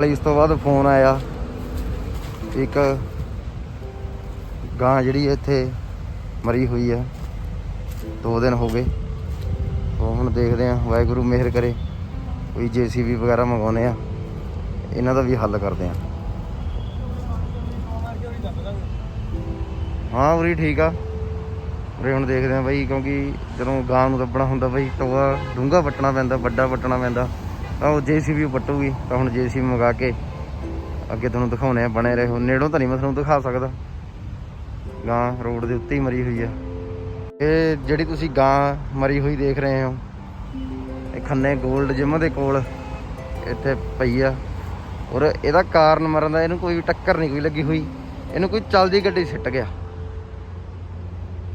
ਇਸ ਤੋਂ ਬਾਅਦ ਫੋਨ ਆਇਆ। ਇੱਕ ਗਾਂ ਜਿਹੜੀ ਇੱਥੇ ਮਰੀ ਹੋਈ ਹੈ ਦੋ ਦਿਨ ਹੋ ਗਏ। ਉਹ ਹੁਣ ਦੇਖਦੇ ਆ, ਵਾਹਿਗੁਰੂ ਮਿਹਰ ਕਰੇ। ਕੋਈ ਜੀਸੀਬੀ ਵਗੈਰਾ ਮੰਗਾਉਨੇ ਆ। ਇਹਨਾਂ ਦਾ ਵੀ ਹੱਲ ਕਰਦੇ ਆ। ਹਾਂ ਉਰੀ ਠੀਕ ਆ। ਉਰੇ ਹੁਣ ਦੇਖਦੇ ਆ ਬਾਈ ਕਿਉਂਕਿ ਜਦੋਂ ਗਾਂ ਨੂੰ ਦੱਬਣਾ ਹੁੰਦਾ ਬਾਈ, ਟੋਆ ਡੂੰਘਾ ਵੱਟਣਾ ਪੈਂਦਾ, ਵੱਡਾ ਵੱਟਣਾ ਪੈਂਦਾ। ਤਾਂ ਉਹ ਜੀਸੀਬੀ ਪੱਟੂਗੀ, ਤਾਂ ਹੁਣ ਜੀਸੀਬੀ ਮੰਗਾ ਕੇ ਅੱਗੇ ਤੁਹਾਨੂੰ ਦਿਖਾਉਣੇ ਆ, ਬਣੇ ਰਹੋ। ਨੇੜੋਂ ਤਾਂ ਨਹੀਂ ਮੈਂ ਤੁਹਾਨੂੰ ਦਿਖਾ ਸਕਦਾ। ਗਾਂ ਰੋਡ ਦੇ ਉੱਤੇ ਹੀ ਮਰੀ ਹੋਈ ਆ। ਇਹ ਜਿਹੜੀ ਤੁਸੀਂ ਗਾਂ ਮਰੀ ਹੋਈ ਦੇਖ ਰਹੇ ਹੋ, ਇਹ ਖੰਨੇ 골ਡ ਜਿਮ ਦੇ ਕੋਲ ਇੱਥੇ ਪਈ ਆ। ਔਰ ਇਹਦਾ ਕਾਰਨ ਮਰਨ ਦਾ ਇਹਨੂੰ ਕੋਈ ਟੱਕਰ ਨਹੀਂ ਕੋਈ ਲੱਗੀ ਹੋਈ। ਇਹਨੂੰ ਕੋਈ ਚੱਲਦੀ ਗੱਡੀ ਸਿੱਟ ਗਿਆ।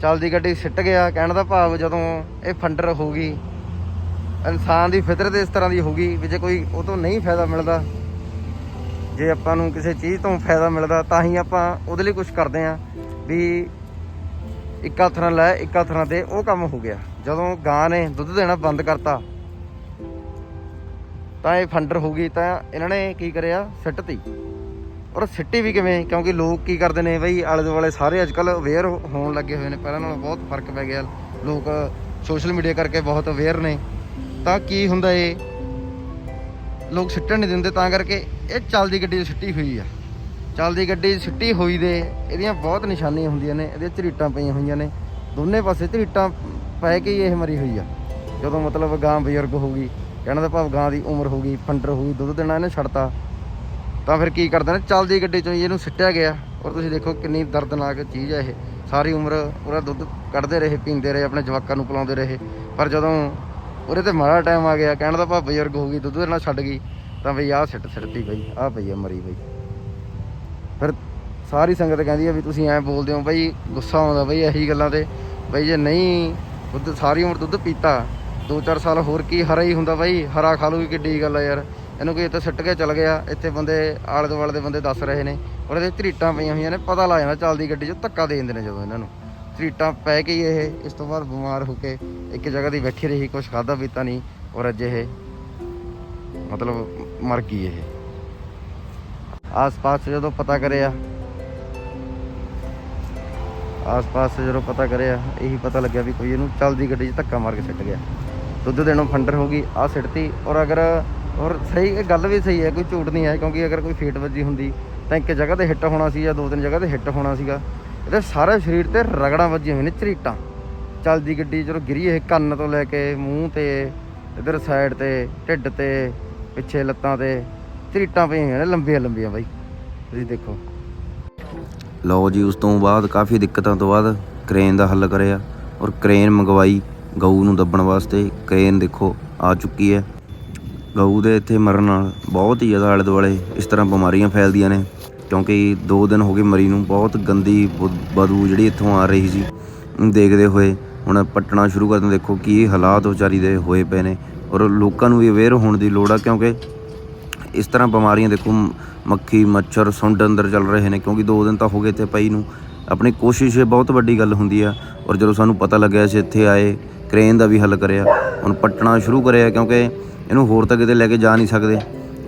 ਚੱਲਦੀ ਗੱਡੀ ਸਿੱਟ ਗਿਆ, ਕਹਿਣ ਦਾ ਭਾਵ ਜਦੋਂ ਇਹ ਫੰਡਰ ਹੋਊਗੀ ਇਨਸਾਨ ਦੀ ਫਿਤਰਤ ਇਸ ਤਰ੍ਹਾਂ ਦੀ ਹੋਊਗੀ ਵੀ ਜੇ ਕੋਈ ਉਹ ਤੋਂ ਨਹੀਂ ਫਾਇਦਾ ਮਿਲਦਾ, ਜੇ ਆਪਾਂ ਨੂੰ ਕਿਸੇ ਚੀਜ਼ ਤੋਂ ਫਾਇਦਾ ਮਿਲਦਾ, ਤਾਂ ਹੀ ਆਪਾਂ ਉਹਦੇ ਲਈ ਕੁਝ ਕਰਦੇ ਆਂ ਵੀ ਇੱਕ ਹੱਥ ਨਾਲ ਲੈ, ਇੱਕ ਹੱਥ ਨਾਲ ਦੇ, ਉਹ ਕੰਮ ਹੋ ਗਿਆ। ਜਦੋਂ ਗਾਂ ਨੇ ਦੁੱਧ ਦੇਣਾ ਬੰਦ ਕਰਤਾ, ਤਾਂ ਇਹ ਫੰਡਰ ਹੋ ਗਈ ਤਾਂ ਇਹਨਾਂ ਨੇ ਕੀ ਕਰਿਆ? ਸਿੱਟਤੀ। ਔਰ ਸਿੱਟੀ ਵੀ ਕਿਵੇਂ? ਕਿਉਂਕਿ ਲੋਕ ਕੀ ਕਰਦੇ ਨੇ ਬਈ ਆਲੇ ਦੁਆਲੇ ਸਾਰੇ ਅੱਜ ਅੱਜਕੱਲ ਅਵੇਅਰ ਹੋਣ ਲੱਗੇ ਹੋਏ ਨੇ। ਪਹਿਲਾਂ ਨਾਲੋਂ ਬਹੁਤ ਫ਼ਰਕ ਪੈ ਗਿਆ। ਲੋਕ ਸੋਸ਼ਲ ਮੀਡੀਆ ਕਰਕੇ ਬਹੁਤ ਅਵੇਅਰ ਨੇ। ਤਾਂ ਕੀ ਹੁੰਦਾ ਏ? ਲੋਕ ਸਿੱਟਣ ਨਹੀਂ ਦਿੰਦੇ, ਤਾਂ ਕਰਕੇ ਇਹ ਚੱਲਦੀ ਗੱਡੀ 'ਚ ਸਿੱਟੀ ਹੋਈ ਆ। ਚੱਲਦੀ ਗੱਡੀ 'ਚ ਸਿੱਟੀ ਹੋਈ ਦੇ, ਇਹਦੀਆਂ ਬਹੁਤ ਨਿਸ਼ਾਨੀਆਂ ਹੁੰਦੀਆਂ ਨੇ ਇਹਦੇ ਝਰੀਟਾਂ ਪਈਆਂ ਹੋਈਆਂ ਨੇ। ਦੋਨੇ ਪਾਸੇ ਝਰੀਟਾਂ ਪੈ ਕੇ ਹੀ ਇਹ ਮਰੀ ਹੋਈ ਆ। ਜਦੋਂ ਮਤਲਬ ਗਾਂ ਬਜ਼ੁਰਗ ਹੋ ਗਈ, ਕਹਿਣ ਦਾ ਭਾਵ ਗਾਂ ਦੀ ਉਮਰ ਹੋ ਗਈ, ਫੰਡਰ ਹੋ ਗਈ, ਦੁੱਧ ਦੇਣਾ ਇਹਨੇ ਛੱਡਤਾ। ਤਾਂ ਫਿਰ ਕੀ ਕਰਦੇ ਨੇ, ਚੱਲਦੀ ਗੱਡੀ 'ਚੋਂ ਹੀ ਇਹਨੂੰ ਸਿੱਟਿਆ ਗਿਆ। ਔਰ ਤੁਸੀਂ ਦੇਖੋ ਕਿੰਨੀ ਦਰਦਨਾਕ ਚੀਜ਼ ਹੈ ਇਹ। ਸਾਰੀ ਉਮਰ ਉਹਦਾ ਦੁੱਧ ਕੱਢਦੇ ਰਹੇ, ਪੀਂਦੇ ਰਹੇ, ਆਪਣੇ ਜਵਾਕਾਂ ਨੂੰ ਪਿਲਾਉਂਦੇ ਰਹੇ। ਪਰ ਜਦੋਂ ਉਹਦੇ ਤੇ ਮਾੜਾ ਟਾਈਮ ਆ ਗਿਆ, ਕਹਿਣ ਦਾ ਭਾਵ ਬਜ਼ੁਰਗ ਹੋ ਗਈ, ਦੁੱਧ ਨਾਲ ਛੱਡ ਗਈ, ਤਾਂ ਬਈ ਆਹ ਸਿੱਟ ਸਿੱਟਦੀ ਬਈ, ਆਹ ਪਈ ਆ ਮਰੀ ਬਈ। ਫਿਰ ਸਾਰੀ ਸੰਗਤ ਕਹਿੰਦੀ ਆ ਵੀ ਤੁਸੀਂ ਐਂ ਬੋਲਦੇ ਹੋ ਬਈ, ਗੁੱਸਾ ਆਉਂਦਾ ਬਈ ਇਹੀ ਗੱਲਾਂ ਤੇ, ਬਈ ਜੇ ਨਹੀਂ ਦੁੱਧ, ਸਾਰੀ ਉਮਰ ਦੁੱਧ ਪੀਤਾ 2-4 ਸਾਲ ਹੋਰ ਕੀ ਹਰਾ ਹੀ ਹੁੰਦਾ ਬਈ, ਹਰਾ ਖਾ ਲੂਗੀ ਕਿੱਡੀ ਗੱਲ ਆ ਯਾਰ। ਇਹਨੂੰ ਕੋਈ ਇੱਥੇ ਸਿੱਟ ਕੇ ਚਲ ਗਿਆ, ਇੱਥੇ ਬੰਦੇ ਆਲੇ ਦੁਆਲੇ ਦੇ ਬੰਦੇ ਦੱਸ ਰਹੇ ਨੇ, ਉਹਦੇ ਇਹਦੇ ਝਰੀਟਾਂ ਪਈਆਂ ਹੋਈਆਂ ਨੇ, ਪਤਾ ਲੱਗ ਜਾਂਦਾ ਚੱਲਦੀ ਗੱਡੀ 'ਚ ਧੱਕਾ ਦੇ ਦਿੰਦੇ ਨੇ ਜਦੋਂ ਇਹਨਾਂ ਨੂੰ। ਝਰੀਟਾਂ ਪੈ ਕੇ ਇਹ। ਇਸ ਤੋਂ ਬਾਅਦ ਬਿਮਾਰ ਹੋ ਕੇ ਇੱਕ ਜਗ੍ਹਾ ਦੀ ਬੈਠੀ ਰਹੀ ਕੁਝ ਖਾਦਾ ਪੀਤਾ ਨਹੀਂ ਔਰ ਅੱਜ ਇਹ ਮਤਲਬ ਮਰ ਗਈ ਇਹ। ਆਸ-ਪਾਸ ਜਦੋਂ ਪਤਾ ਕਰਿਆ, ਆਸ-ਪਾਸ ਜਦੋਂ ਪਤਾ ਕਰਿਆ, ਇਹੀ ਪਤਾ ਲੱਗਿਆ ਵੀ ਕੋਈ ਇਹਨੂੰ ਚੱਲਦੀ ਗੱਡੀ 'ਚ ਧੱਕਾ ਮਾਰ ਕੇ ਸਿੱਟ ਗਿਆ। ਦੁੱਧ ਦੇਣੋਂ ਫੰਡਰ ਹੋ ਗਈ ਆ ਸਿੱਟਤੀ ਔਰ ਅਗਰ, ਔਰ ਸਹੀ, ਇਹ ਗੱਲ ਵੀ ਸਹੀ ਹੈ, ਕੋਈ ਝੂਠ ਨਹੀਂ ਹੈ ਕਿਉਂਕਿ ਅਗਰ ਕੋਈ ਫੇਟ ਵੱਜੀ ਹੁੰਦੀ ਤਾਂ ਇੱਕ ਜਗ੍ਹਾ ਤੇ ਹਿੱਟ ਹੋਣਾ ਸੀ ਜਾਂ ਦੋ ਤਿੰਨ ਜਗ੍ਹਾ ਤੇ ਹਿੱਟ ਹੋਣਾ ਸੀਗਾ। ਇਹਦੇ ਸਾਰੇ ਸਰੀਰ ਤੇ ਰਗੜਾਂ ਵੱਜੀਆਂ ਹੋਈਆਂ ਨੇ, ਝਰੀਟਾਂ। ਚੱਲਦੀ ਗੱਡੀ ਜਦੋਂ ਗਿਰੀ ਇਹ ਕੰਨ ਤੋਂ ਲੈ ਕੇ ਮੂੰਹ ਤੇ, ਇਧਰ ਸਾਈਡ ਤੇ, ਢਿੱਡ ਤੇ, ਪਿੱਛੇ ਲੱਤਾਂ ਤੇ, ਝਰੀਟਾਂ ਪਈਆਂ ਹੋਈਆਂ ਨੇ, ਲੰਬੀਆਂ ਲੰਬੀਆਂ ਬਾਈ। ਤੁਸੀਂ ਦੇਖੋ। ਲਓ ਜੀ, ਉਸ ਤੋਂ ਬਾਅਦ ਕਾਫੀ ਦਿੱਕਤਾਂ ਤੋਂ ਬਾਅਦ ਕ੍ਰੇਨ ਦਾ ਹੱਲ ਕਰਿਆ ਔਰ ਕ੍ਰੇਨ ਮੰਗਵਾਈ ਗਊ ਨੂੰ ਦੱਬਣ ਵਾਸਤੇ। ਕ੍ਰੇਨ ਦੇਖੋ, ਆ ਚੁੱਕੀ ਹੈ। ਗਊ ਦੇ ਇੱਥੇ ਮਰਨ ਨਾਲ ਬਹੁਤ ਹੀ ਜ਼ਿਆਦਾ ਆਲੇ ਦੁਆਲੇ ਇਸ ਤਰ੍ਹਾਂ ਬਿਮਾਰੀਆਂ ਫੈਲਦੀਆਂ ਨੇ। ਕਿਉਂਕਿ 2 ਦਿਨ ਹੋ ਗਏ ਮਰੀ ਨੂੰ, ਬਹੁਤ ਗੰਦੀ ਬੁ- ਬਦਬੂ ਜਿਹੜੀ ਇੱਥੋਂ ਆ ਰਹੀ ਸੀ। ਉਹਨੂੰ ਦੇਖਦੇ ਹੋਏ, ਹੁਣ ਪੱਟਣਾ ਸ਼ੁਰੂ ਕਰ ਦਿੰਦੇ ਦੇਖੋ ਕੀ ਹਾਲਾਤ ਵਿਚਾਰੀ ਦੇ ਹੋਏ ਪਏ ਨੇ। ਔਰ ਲੋਕਾਂ ਨੂੰ ਵੀ ਅਵੇਅਰ ਹੋਣ ਦੀ ਲੋੜ ਆ, ਕਿਉਂਕਿ ਇਸ ਤਰ੍ਹਾਂ ਬਿਮਾਰੀਆਂ ਦੇਖੋ ਮੱਖੀ, ਮੱਛਰ, ਸੁੰਡ ਅੰਦਰ ਚੱਲ ਰਹੇ ਨੇ। ਕਿਉਂਕਿ 2 ਦਿਨ ਤਾਂ ਹੋ ਗਏ ਇੱਥੇ ਪਈ ਨੂੰ। ਆਪਣੀ ਕੋਸ਼ਿਸ਼ ਇਹ ਬਹੁਤ ਵੱਡੀ ਗੱਲ ਹੁੰਦੀ ਆ। ਔਰ ਜਦੋਂ ਸਾਨੂੰ ਪਤਾ ਲੱਗਿਆ ਸੀ ਇੱਥੇ ਆਏ, ਕ੍ਰੇਨ ਦਾ ਵੀ ਹੱਲ ਕਰਿਆ। ਹੁਣ ਪੱਟਣਾ ਸ਼ੁਰੂ ਕਰਿਆ, ਕਿਉਂਕਿ ਇਹਨੂੰ ਹੋਰ ਤਾਂ ਕਿਤੇ ਲੈ ਕੇ ਜਾ ਨਹੀਂ ਸਕਦੇ।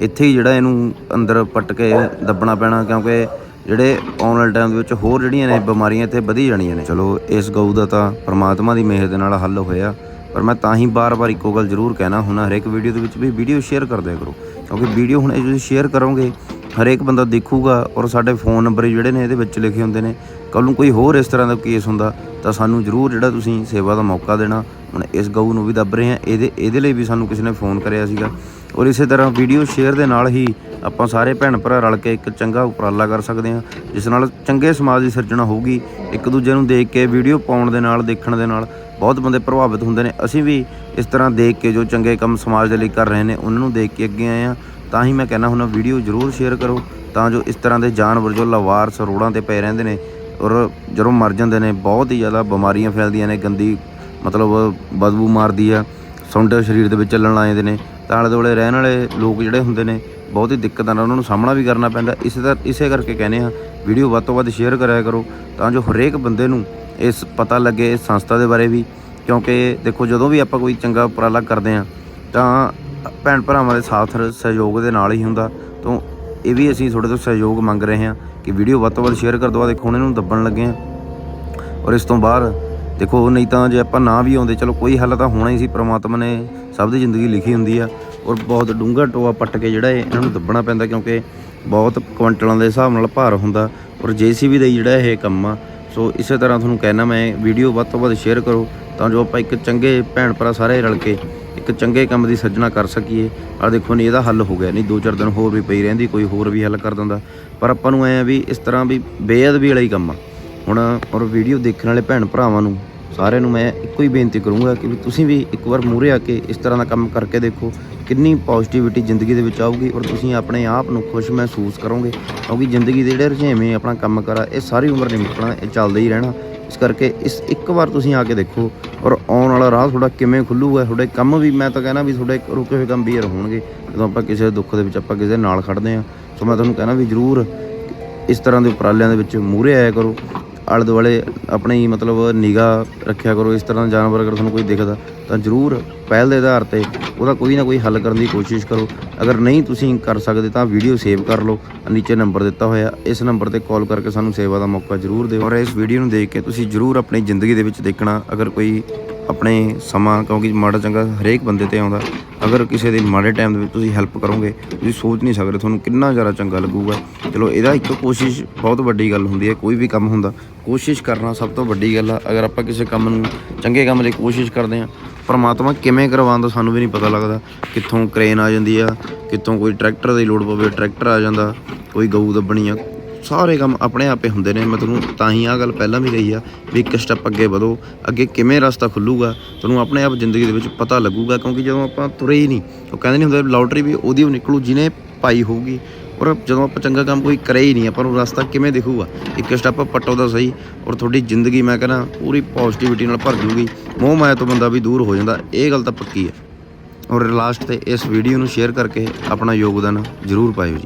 ਇੱਥੇ ਹੀ ਜਿਹੜਾ ਇਹਨੂੰ ਅੰਦਰ ਪੱਟ ਕੇ ਦੱਬਣਾ ਪੈਣਾ, ਕਿਉਂਕਿ ਜਿਹੜੇ ਆਉਣ ਵਾਲੇ ਟਾਈਮ ਦੇ ਵਿੱਚ ਹੋਰ ਜਿਹੜੀਆਂ ਨੇ ਬਿਮਾਰੀਆਂ ਇੱਥੇ ਵਧੀ ਜਾਣੀਆਂ ਨੇ। ਚਲੋ, ਇਸ ਗਊ ਦਾ ਤਾਂ ਪ੍ਰਮਾਤਮਾ ਦੀ ਮਿਹਰ ਦੇ ਨਾਲ ਹੱਲ ਹੋਇਆ, ਪਰ ਮੈਂ ਤਾਂ ਹੀ ਬਾਰ-ਬਾਰ ਇੱਕੋ ਗੱਲ ਜ਼ਰੂਰ ਕਹਿਣਾ ਹੁਣ ਹਰੇਕ ਵੀਡੀਓ ਦੇ ਵਿੱਚ ਵੀ ਵੀਡੀਓ ਸ਼ੇਅਰ ਕਰ ਦਿਆ ਕਰੋ। ਕਿਉਂਕਿ ਵੀਡੀਓ ਹੁਣ ਇਹ ਤੁਸੀਂ ਸ਼ੇਅਰ ਕਰੋਗੇ, ਹਰੇਕ ਬੰਦਾ ਦੇਖੂਗਾ ਔਰ ਸਾਡੇ ਫੋਨ ਨੰਬਰ ਜਿਹੜੇ ਨੇ ਇਹਦੇ ਵਿੱਚ ਲਿਖੇ ਹੁੰਦੇ ਨੇ। ਕੱਲ ਨੂੰ ਕੋਈ ਹੋਰ ਇਸ ਤਰ੍ਹਾਂ ਦਾ ਕੇਸ ਹੁੰਦਾ, ਤਾਂ ਸਾਨੂੰ ਜ਼ਰੂਰ ਜਿਹੜਾ ਤੁਸੀਂ ਸੇਵਾ ਦਾ ਮੌਕਾ ਦੇਣਾ। ਹੁਣ ਇਸ ਗਊ ਨੂੰ ਵੀ ਦੱਬ ਰਹੇ ਆ ਇਹਦੇ ਇਹਦੇ ਲਈ ਵੀ ਸਾਨੂੰ ਕਿਸੇ ਨੇ ਫੋਨ ਕਰਿਆ ਸੀਗਾ। ਔਰ ਇਸੇ ਤਰ੍ਹਾਂ ਵੀਡੀਓ ਸ਼ੇਅਰ ਦੇ ਨਾਲ ਹੀ ਆਪਾਂ ਸਾਰੇ ਭੈਣ ਭਰਾ ਰਲ ਕੇ ਇੱਕ ਚੰਗਾ ਉਪਰਾਲਾ ਕਰ ਸਕਦੇ ਹਾਂ, ਜਿਸ ਨਾਲ ਚੰਗੇ ਸਮਾਜ ਦੀ ਸਿਰਜਣਾ ਹੋਊਗੀ। ਇੱਕ ਦੂਜੇ ਨੂੰ ਦੇਖ ਕੇ ਵੀਡੀਓ ਪਾਉਣ ਦੇ ਨਾਲ, ਦੇਖਣ ਦੇ ਨਾਲ ਬਹੁਤ ਬੰਦੇ ਪ੍ਰਭਾਵਿਤ ਹੁੰਦੇ ਨੇ। ਅਸੀਂ ਵੀ ਇਸ ਤਰ੍ਹਾਂ ਦੇਖ ਕੇ ਜੋ ਚੰਗੇ ਕੰਮ ਸਮਾਜ ਦੇ ਲਈ ਕਰ ਰਹੇ ਨੇ, ਉਹਨਾਂ ਨੂੰ ਦੇਖ ਕੇ ਅੱਗੇ ਆਏ ਆ ਤਾਂ ਹੀ ਮੈਂ ਕਹਿੰਦਾ ਹੁੰਦਾ, ਵੀਡੀਓ ਜ਼ਰੂਰ ਸ਼ੇਅਰ ਕਰੋ। ਤਾਂ ਜੋ ਇਸ ਤਰ੍ਹਾਂ ਦੇ ਜਾਨਵਰ ਜੋ ਲਵਾਰਸ ਰੋੜਾਂ ਤੇ ਪਏ ਰਹਿੰਦੇ ਨੇ ਔਰ ਜਦੋਂ ਮਰ ਜਾਂਦੇ ਨੇ, ਬਹੁਤ ਹੀ ਜ਼ਿਆਦਾ ਬਿਮਾਰੀਆਂ ਫੈਲਦੀਆਂ ਨੇ, ਗੰਦੀ ਮਤਲਬ ਬਦਬੂ ਮਾਰਦੀ ਆ, ਸੁੰਡ ਸਰੀਰ ਦੇ ਵਿੱਚ ਚੱਲਣ ਲੱਗ ਜਾਂਦੇ ਨੇ। ਆਲੇ ਦੁਆਲੇ ਰਹਿਣ ਵਾਲੇ ਲੋਕ ਜਿਹੜੇ ਹੁੰਦੇ ਨੇ, ਬਹੁਤ ਹੀ ਦਿੱਕਤਾਂ ਨਾਲ ਉਹਨਾਂ ਨੂੰ ਸਾਹਮਣਾ ਵੀ ਕਰਨਾ ਪੈਂਦਾ। ਇਸੇ ਦਾ, ਇਸੇ ਕਰਕੇ ਕਹਿੰਦੇ ਆ ਵੀਡੀਓ ਵੱਧ ਤੋਂ ਵੱਧ ਸ਼ੇਅਰ ਕਰਿਆ ਕਰੋ, ਤਾਂ ਜੋ ਹਰੇਕ ਬੰਦੇ ਨੂੰ ਇਸ ਪਤਾ ਲੱਗੇ, ਇਸ ਸੰਸਥਾ ਦੇ ਬਾਰੇ ਵੀ। ਕਿਉਂਕਿ ਦੇਖੋ, ਜਦੋਂ ਵੀ ਆਪਾਂ ਕੋਈ ਚੰਗਾ ਉਪਰਾਲਾ ਕਰਦੇ ਆ ਤਾਂ ਭੈਣ ਭਰਾਵਾਂ ਦੇ ਸਾਥ ਸਹਿਯੋਗ ਦੇ ਨਾਲ ਹੀ ਹੁੰਦਾ। ਤੋਂ ਇਹ ਵੀ ਅਸੀਂ ਤੁਹਾਡੇ ਤੋਂ ਸਹਿਯੋਗ ਮੰਗ ਰਹੇ ਹਾਂ ਕਿ ਵੀਡੀਓ ਵੱਧ ਤੋਂ ਵੱਧ ਸ਼ੇਅਰ ਕਰ ਦਿਓ ਆਹ ਦੇਖੋ, ਹੁਣ ਨੂੰ ਦੱਬਣ ਲੱਗੇ ਹਾਂ। ਔਰ ਇਸ ਤੋਂ ਬਾਅਦ ਦੇਖੋ, ਨਹੀਂ ਤਾਂ ਜੇ ਆਪਾਂ ਨਾ ਵੀ ਆਉਂਦੇ, ਚਲੋ ਕੋਈ ਹੱਲ ਤਾਂ ਹੋਣਾ ਹੀ ਸੀ, ਪ੍ਰਮਾਤਮਾ ਨੇ ਸਭ ਦੀ ਜ਼ਿੰਦਗੀ ਲਿਖੀ ਹੁੰਦੀ ਆ ਔਰ ਬਹੁਤ ਡੂੰਘਾ ਟੋਆ ਪੱਟ ਕੇ ਜਿਹੜਾ ਇਹ ਇਹਨਾਂ ਨੂੰ ਦੱਬਣਾ ਪੈਂਦਾ ਕਿਉਂਕਿ ਬਹੁਤ ਕੁਇੰਟਲਾਂ ਦੇ ਹਿਸਾਬ ਨਾਲ ਭਾਰ ਹੁੰਦਾ ਔਰ ਜੀਸੀਬੀ ਦਾ ਹੀ ਜਿਹੜਾ ਇਹ ਕੰਮ ਆ। ਸੋ ਇਸੇ ਤਰ੍ਹਾਂ ਤੁਹਾਨੂੰ ਕਹਿਣਾ, ਮੈਂ ਵੀਡੀਓ ਵੱਧ ਤੋਂ ਵੱਧ ਸ਼ੇਅਰ ਕਰੋ ਤਾਂ ਜੋ ਆਪਾਂ ਇੱਕ ਚੰਗੇ ਭੈਣ ਭਰਾ ਸਾਰੇ ਰਲ ਕੇ ਇੱਕ ਚੰਗੇ ਕੰਮ ਦੀ ਸਿਰਜਣਾ ਕਰ ਸਕੀਏ। ਆ ਦੇਖੋ, ਨਹੀਂ, ਇਹਦਾ ਹੱਲ ਹੋ ਗਿਆ। ਨਹੀਂ, ਦੋ ਚਾਰ ਦਿਨ ਹੋਰ ਵੀ ਪਈ ਰਹਿੰਦੀ, ਕੋਈ ਹੋਰ ਵੀ ਹੱਲ ਕਰ ਦਿੰਦਾ। ਪਰ ਆਪਾਂ ਨੂੰ ਐ ਵੀ ਇਸ ਤਰ੍ਹਾਂ ਵੀ ਬੇਅਦਬੀ ਵਾਲਾ ਹੀ ਕੰਮ ਆ। ਹੁਣ ਔਰ ਵੀਡੀਓ ਦੇਖਣ ਵਾਲੇ ਭੈਣ ਭਰਾਵਾਂ ਨੂੰ, ਸਾਰਿਆਂ ਨੂੰ ਮੈਂ ਇੱਕੋ ਹੀ ਬੇਨਤੀ ਕਰੂੰਗਾ ਕਿ ਵੀ ਤੁਸੀਂ ਵੀ ਇੱਕ ਵਾਰ ਮੂਹਰੇ ਆ ਕੇ ਇਸ ਤਰ੍ਹਾਂ ਦਾ ਕੰਮ ਕਰਕੇ ਦੇਖੋ, ਕਿੰਨੀ ਪੋਜ਼ਿਟਿਵਿਟੀ ਜ਼ਿੰਦਗੀ ਦੇ ਵਿੱਚ ਆਊਗੀ ਔਰ ਤੁਸੀਂ ਆਪਣੇ ਆਪ ਨੂੰ ਖੁਸ਼ ਮਹਿਸੂਸ ਕਰੋਗੇ, ਕਿਉਂਕਿ ਜ਼ਿੰਦਗੀ ਦੇ ਜਿਹੜੇ ਰੁਝੇਵੇਂ ਆਪਣਾ ਕੰਮ ਕਰਾ, ਇਹ ਸਾਰੀ ਉਮਰ ਨਹੀਂ ਮੁੱਕਣਾ, ਇਹ ਚੱਲਦਾ ਹੀ ਰਹਿਣਾ। ਇਸ ਕਰਕੇ ਇਸ ਇੱਕ ਵਾਰ ਤੁਸੀਂ ਆ ਕੇ ਦੇਖੋ ਔਰ ਆਉਣ ਵਾਲਾ ਰਾਹ ਤੁਹਾਡਾ ਕਿਵੇਂ ਖੁੱਲੂਗਾ, ਤੁਹਾਡੇ ਕੰਮ ਵੀ ਮੈਂ ਤਾਂ ਕਹਿਣਾ ਵੀ ਤੁਹਾਡੇ ਰੁਕੇ ਹੋਏ ਕੰਮ ਵੀ ਹੋਣਗੇ, ਜਦੋਂ ਆਪਾਂ ਕਿਸੇ ਦੁੱਖ ਦੇ ਵਿੱਚ ਆਪਾਂ ਕਿਸੇ ਨਾਲ ਖੜਦੇ ਆ ਸੋ ਮੈਂ ਤੁਹਾਨੂੰ ਕਹਿਣਾ ਵੀ ਜ਼ਰੂਰ ਇਸ ਤਰ੍ਹਾਂ ਦੇ ਉਪਰਾਲਿਆਂ ਦੇ ਵਿੱਚ ਮੂਹਰੇ ਆਇਆ ਕਰੋ। ਆਲੇ ਦੁਆਲੇ ਆਪਣੀ ਮਤਲਬ ਨਿਗਾਹ ਰੱਖਿਆ ਕਰੋ, ਇਸ ਤਰ੍ਹਾਂ ਦਾ ਜਾਨਵਰ ਅਗਰ ਤੁਹਾਨੂੰ ਕੋਈ ਦਿਖਦਾ, ਤਾਂ ਜ਼ਰੂਰ ਪਹਿਲ ਦੇ ਆਧਾਰ ਤੇ ਉਹਦਾ ਕੋਈ ਨਾ ਕੋਈ ਹੱਲ ਕਰਨ ਦੀ ਕੋਸ਼ਿਸ਼ ਕਰੋ। ਅਗਰ ਨਹੀਂ ਤੁਸੀਂ ਕਰ ਸਕਦੇ ਤਾਂ ਵੀਡੀਓ ਸੇਵ ਕਰ ਲਓ। ਨੀਚੇ ਨੰਬਰ ਦਿੱਤਾ ਹੋਇਆ, ਇਸ ਨੰਬਰ ਤੇ ਕਾਲ ਕਰਕੇ ਸਾਨੂੰ ਸੇਵਾ ਦਾ ਮੌਕਾ ਜ਼ਰੂਰ ਦਿਓ। ਔਰ ਇਸ ਵੀਡੀਓ ਨੂੰ ਦੇਖ ਕੇ ਤੁਸੀਂ ਜ਼ਰੂਰ ਆਪਣੀ ਜ਼ਿੰਦਗੀ ਦੇ ਵਿੱਚ ਦੇਖਣਾ, ਅਗਰ ਕੋਈ ਆਪਣੇ ਸਮਾਂ, ਕਿਉਂਕਿ ਮਾੜਾ ਚੰਗਾ ਹਰੇਕ ਬੰਦੇ ਤੇ ਆਉਂਦਾ। ਅਗਰ ਕਿਸੇ ਦੇ ਮਾੜੇ ਟਾਈਮ ਦੇ ਵਿੱਚ ਤੁਸੀਂ ਹੈਲਪ ਕਰੋਗੇ, ਤੁਸੀਂ ਸੋਚ ਨਹੀਂ ਸਕਦੇ ਤੁਹਾਨੂੰ ਕਿੰਨਾ ਜ਼ਿਆਦਾ ਚੰਗਾ ਲੱਗੂਗਾ। ਚਲੋ, ਇਹਦਾ ਇੱਕ ਕੋਸ਼ਿਸ਼ ਬਹੁਤ ਵੱਡੀ ਗੱਲ ਹੁੰਦੀ ਹੈ, ਕੋਈ ਵੀ ਕੰਮ ਹੁੰਦਾ, ਕੋਸ਼ਿਸ਼ ਕਰਨਾ ਸਭ ਤੋਂ ਵੱਡੀ ਗੱਲ ਆ। ਅਗਰ ਆਪਾਂ ਕਿਸੇ ਕੰਮ ਨੂੰ, ਚੰਗੇ ਕੰਮ ਲਈ ਕੋਸ਼ਿਸ਼ ਕਰਦੇ ਹਾਂ, ਪਰਮਾਤਮਾ ਕਿਵੇਂ ਕਰਵਾਉਂਦਾ ਸਾਨੂੰ ਵੀ ਨਹੀਂ ਪਤਾ ਲੱਗਦਾ। ਕਿੱਥੋਂ ਕ੍ਰੇਨ ਆ ਜਾਂਦੀ ਆ, ਕਿੱਥੋਂ ਕੋਈ ਟਰੈਕਟਰ ਦੀ ਲੋੜ ਪਵੇ ਟਰੈਕਟਰ ਆ ਜਾਂਦਾ, ਕੋਈ ਗਊ ਦੱਬਣੀ ਆ ਸਾਰੇ ਕੰਮ ਆਪਣੇ ਆਪੇ ਹੁੰਦੇ ਨੇ। ਮੈਂ ਤੁਹਾਨੂੰ ਤਾਂ ਹੀ ਆ ਗੱਲ ਪਹਿਲਾਂ ਵੀ ਕਹੀ ਆ ਵੀ ਇੱਕ ਸਟੈਪ ਅੱਗੇ ਵਧੋ, ਅੱਗੇ ਕਿਵੇਂ ਰਸਤਾ ਖੁੱਲੂਗਾ, ਤੁਹਾਨੂੰ ਆਪਣੇ ਆਪ ਜ਼ਿੰਦਗੀ ਦੇ ਵਿੱਚ ਪਤਾ ਲੱਗੂਗਾ, ਕਿਉਂਕਿ ਜਦੋਂ ਆਪਾਂ ਤੁਰੇ ਹੀ ਨਹੀਂ, ਉਹ ਕਹਿੰਦੇ ਨਹੀਂ ਹੁੰਦਾ ਲੋਟਰੀ ਵੀ ਉਹਦੀ ਓ ਨਿਕਲੂ, ਜਿਹਨੇ ਪਾਈ ਹੋਊਗੀ। ਔਰ ਜਦੋਂ ਆਪਾਂ ਚੰਗਾ ਕੰਮ ਕੋਈ ਕਰੇ ਹੀ ਨਹੀਂ, ਆਪਾਂ ਨੂੰ ਰਸਤਾ ਕਿਵੇਂ ਦਿਖੂਗਾ? ਇੱਕ ਸਟੈਪ ਪੱਟੋ ਦਾ ਸਹੀ, ਔਰ ਤੁਹਾਡੀ ਜ਼ਿੰਦਗੀ ਮੈਂ ਕਹਿੰਦਾ ਪੂਰੀ ਪੋਜ਼ਿਟਿਵਿਟੀ ਨਾਲ ਭਰ ਜੂਗੀ। ਮੋਹ ਮਾਇਆ ਤੋਂ ਬੰਦਾ ਵੀ ਦੂਰ ਹੋ ਜਾਂਦਾ, ਇਹ ਗੱਲ ਤਾਂ ਪੱਕੀ ਹੈ ਔਰ ਲਾਸਟ ਤੇ ਇਸ ਵੀਡੀਓ ਨੂੰ ਸ਼ੇਅਰ ਕਰਕੇ ਆਪਣਾ ਯੋਗਦਾਨ ਜ਼ਰੂਰ ਪਾਇਓ ਜੀ।